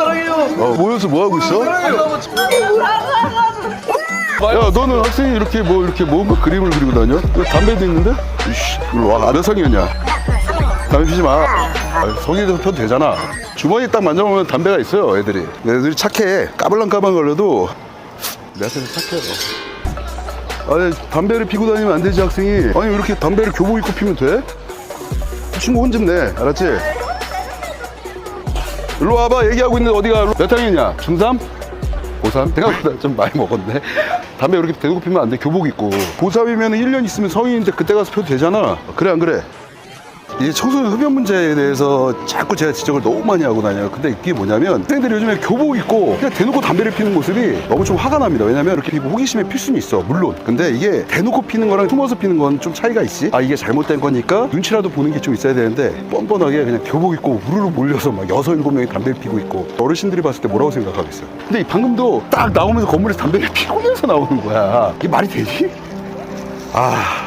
사랑해요. 어, 모여서 뭐 하고 있어? 야, 너는 학생이 이렇게 뭐 이렇게 뭔가 그림을 그리고 다녀? 여기 담배도 있는데? 이씨, 와. 몇 성이었냐? 담배 피지 마. 아, 성인에서 펴도 되잖아. 주머니 딱 만져보면 담배가 있어요, 애들이. 애들이 착해. 까불랑까불랑 걸려도 내한테는 착해요. 아니, 담배를 피고 다니면 안 되지, 학생이. 아니, 이렇게 담배를 교복 입고 피면 돼? 친구 혼좀 내. 알았지? 일로 와봐. 얘기하고 있는데 어디가? 몇 학년이냐? 중3? 고3? 생각보다 좀 많이 먹었네. 담배 이렇게 대놓고 피면 안 돼. 교복 입고. 고3이면 1년 있으면 성인인데 그때 가서 펴도 되잖아. 그래, 안 그래? 이제 청소년 흡연 문제에 대해서 자꾸 제가 지적을 너무 많이 하고 다녀요. 근데 이게 뭐냐면 학생들이 요즘에 교복 입고 그냥 대놓고 담배를 피는 모습이 너무 좀 화가 납니다. 왜냐면 이렇게 호기심에 필 수는 있어. 물론. 근데 이게 대놓고 피는 거랑 숨어서 피는 건 좀 차이가 있지. 아 이게 잘못된 거니까 눈치라도 보는 게 좀 있어야 되는데 뻔뻔하게 그냥 교복 입고 우르르 몰려서 막 여섯 일곱 명이 담배를 피고 있고 어르신들이 봤을 때 뭐라고 생각하겠어요. 근데 이 방금도 딱 나오면서 건물에서 담배를 피우면서 나오는 거야. 이게 말이 되지? 아